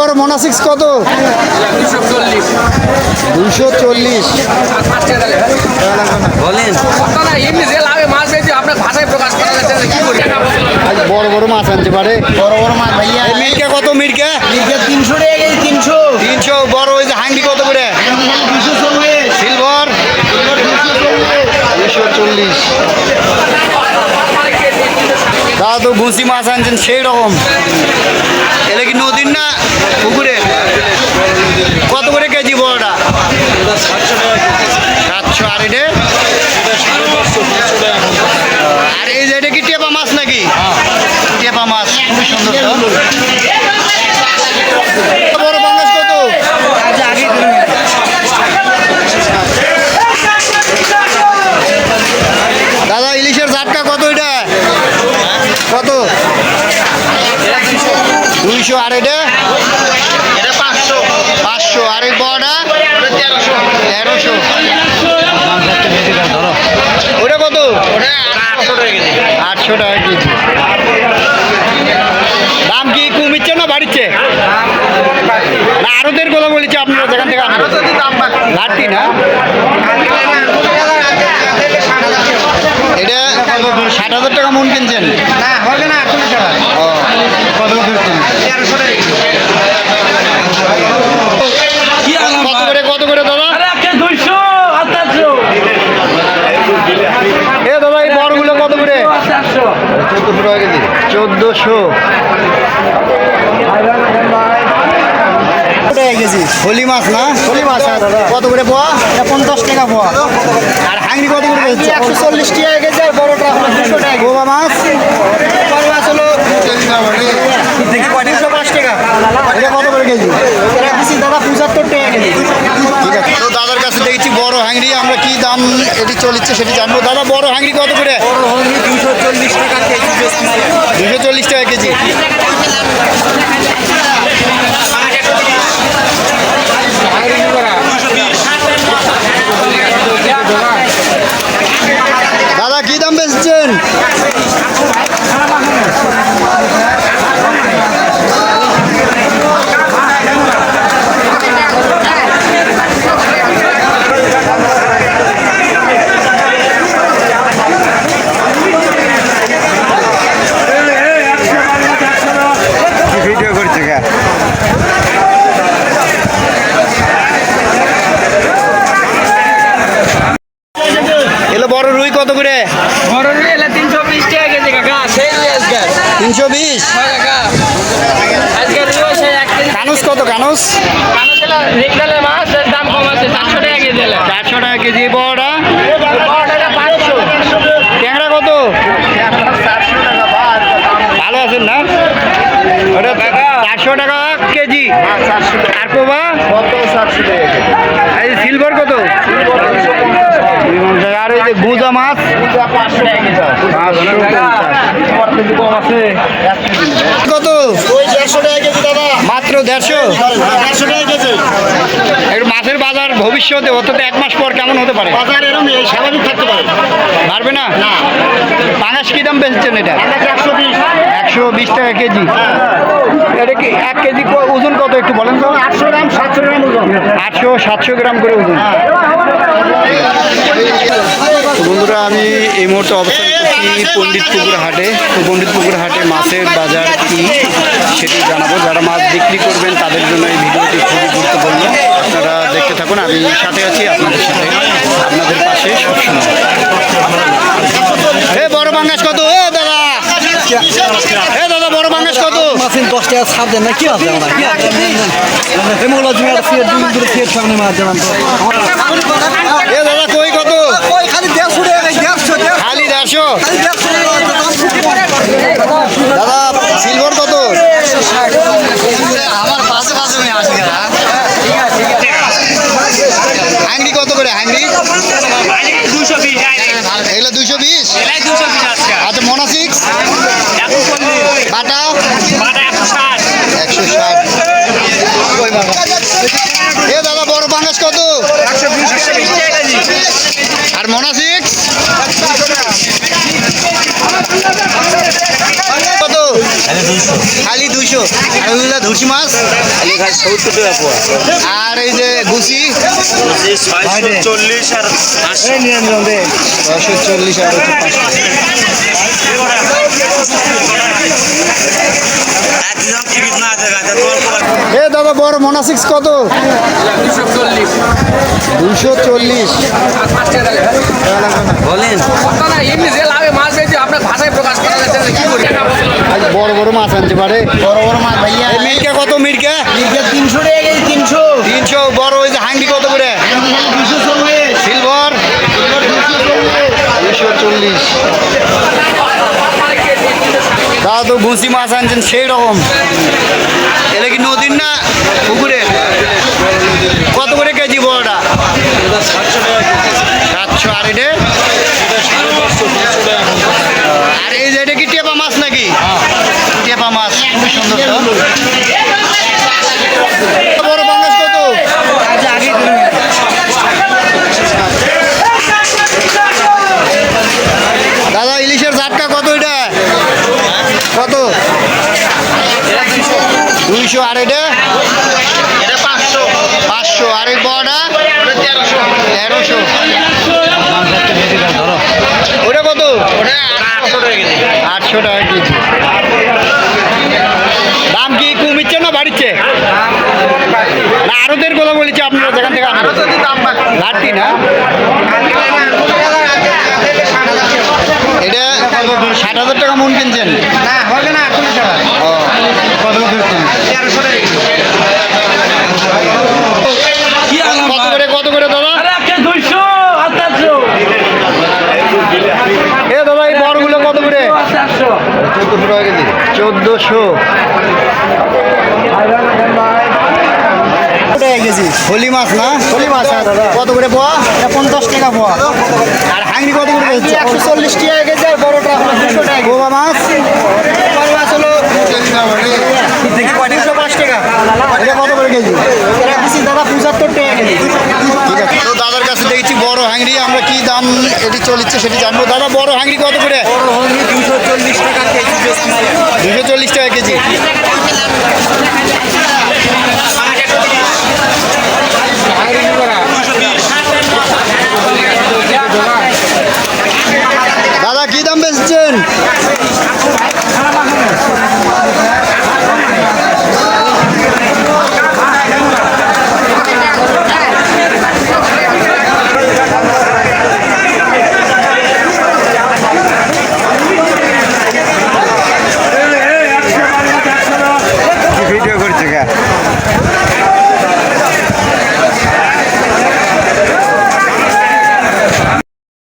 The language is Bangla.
বড় মোনাসিক্স কত? দুশো চল্লিশ। বলেন। না এমনি যে লাভে মাছ পেয়েছি আপনার ভাষায় প্রকাশ করা যাচ্ছে না কি করি বড় বড় মাছ আনতে পারে। বড় বড় মাছ ভাইয়া। মির্কা কত মির্কা মির্কা তিনশো টাকা তিনশো। তিনশো বড় ওই যে হাঙ্গি কত করে দুশো চল্লিশ সিলভার দুশো চল্লিশ দাদা তো ঘুষি মাছ আনছেন, সেই রকম। এটা কি নদীর না পুকুরে? কত করে কেজি বড়টা? সাতশো আর এটা আর এই যে এটা কি টেপা মাছ নাকি টেপা মাছ খুবই সুন্দর তো বড় বাংলাদেশ কত দাদা ইলিশের জাটকা কত এটা কত দুইশো আর এটা? পাঁচশো। পাঁচশো। আর এই বড়টা? তেরোশো। ওটা কত? আটশো টাকা কেজি। দাম কি কমিচ্ছে না বাড়িচ্ছে? না আরতের কথা বলেছি আপনারা যেখান থেকে আনেন। না? এটা ষাট হাজার টাকা মন কিনছেন? ও কত করে কত করে দাদা এ দাদা এই বড়গুলো কত করে চোদ্দশো টাকা কেজি চোদ্দশো। টাকা কেজি হোলি মাছ না? হোলি মাছ কত করে পোয়া? পঞ্চাশ টাকা পোয়া। আর হাঙ্গি কত করে একশো চল্লিশ টাকা কেজি আর বড়টা হলো দুশো টাকা গোবা মাছ? বড় মাছ হলো তিনশো পাঁচ টাকা এটা কত করে কেজি এটা বেশি দাদা পঁচাত্তর টাকা কেজি ঠিক আছে তো দাদার কাছে দেখছি বড় হাঙ্গি আমরা কি দাম এটি চলছে সেটি জানব। দাদা বড় হাঙ্গি কত করে? দুশো চল্লিশ টাকা কেজি দুশো চল্লিশ টাকা কেজি দাদা কি দাম বেচছেন ভিডিও এলো বড় রুই কত করে? বড় রুই এলে তিনশো বিশ টাকা কেজি কাকা। সেই রুই আজকে। তিনশো বিশ? কানুস কত কানুস? কালো ছিল মাছ দাম কম আছে চারশো টাকা কেজি এলে। চারশো টাকা কেজি বড় টাকা পাঁচশো ট্যাংরা কত ভালো আছেন না ওটা চারশো টাকা কেজি। আর কোবা এই সিলভার কত? আর ওই যে গুজা মাছ? কত? মাত্র দেড়শো? দেড়শো টাকা কেজি। মাছের বাজার ভবিষ্যতে অর্থাৎ এক মাস পর কেমন হতে পারে? বাজার এরকম স্বাভাবিক থাকতে পারে। পারবে না? না। পাঙাশ কি দাম বেচছেন এটা? একশো বিশ। একশো বিশ টাকা কেজি। এটা কি এক কেজি ওজন কত একটু বলেন তো? আটশো গ্রাম সাতশো গ্রাম ওজন। আটশো সাতশো গ্রাম করে ওজন। তো বন্ধুরা আমি এই মুহূর্তে অবস্থান করছি পণ্ডিতপুকুর হাটে। তো পণ্ডিতপুকুর হাটে মাছের বাজার কি সেটি জানাব। যারা মাছ বিক্রি করবেন তাদের জন্য এই থাকুন আমি সাথে আছি আপনাদের সাথে আপনাদের পাশে সবসময়। এ বড় বাঙ্গাস কত? এ দাদা। এ দাদা বড় বাঙ্গাস কত? মাছের দশ টাকা ছাড় দেন না কি আছে আমরা? কি আছে? হেমোগুলো তুমি একটা দুই দূরে ফিয়ে সামনে মার দিলাম এ দাদা কই কত? ওই খালি দেড়শো টাকা দেড়শো খালি দেড়শো? দেড়শো দাদা সিলভার কত? আমার পাশে পাশে আমি আসি হাংরি কত করে হাংরি দুশো বিশ এগুলো দুশো বিশ? আচ্ছা মোনা সিক্স বাটা? বাটা একশো ষাট। এ দাদা বড় পাঙ্গাস কত? আর মোনা সিক্স কত? খালি দুইশো আর ওইগুলো ধুসি মাছ। সত্তর টাকা পোয়া আর এই যে গুচি চল্লিশ আর চল্লিশ এ দাদা বড় মোনাসিক্স কত? দুশো চল্লিশ। দুশো চল্লিশ বলেন। ভাষায় প্রকাশ করা যাচ্ছে না কি করি? আজ বড় বড় মাছ আনতে পারে। বড় বড় মাছ ভাইয়া। মিরকা কত মিরকা তিনশো টাকা কেজি তিনশো। তিনশো বড় ওই যে হাঙ্গি কত করে? দুশো চল্লিশ। সিলভার দুশো চল্লিশ। দাদা তো গুছি মাছ আনছেন সেই রকম। এটা কি নদীর না পুকুরের কত করে কেজি বড়টা? সাতশো আর এটা দাদা, ইলিশের জাটকা কত এটা? কত? দুইশো আর এটা? পাঁচশো। আর এই ওটা আটশো টাকা কেজি। দাম কি কমিচ্ছে না বাড়িচ্ছে? না আরোদের কথা বলেছে আপনারা যেখান থেকে। ঘাটতি না? এটা ষাট হাজার টাকা মন কিনছেন? না হবে না ও। কত করে কত করে দাদা দুইশো আঠাশশো এ দাদা এই বড়গুলো কত করে চারশো চোদ্দোশো টাকা চোদ্দোশো কেজি হোলি মাছ না হোলি মাছ হ্যাঁ কত করে পোয়া পঞ্চাশ টাকা পোয়া আর হাংরি কত করে একশো চল্লিশ টাকা কেজি আর বড়টা দুশো টাকা গোবা মাছ বড় মাছ হলো টাকা এটা দাদা দাদার কাছে দেখছি বড় হাংরি, আমরা কি দাম এটি চলিচ্ছে সেটি জানব। দাদা, বড় হাংরি কত করে? দুশো চল্লিশ টাকা কেজি। দাদা, কি দাম বেচছেন?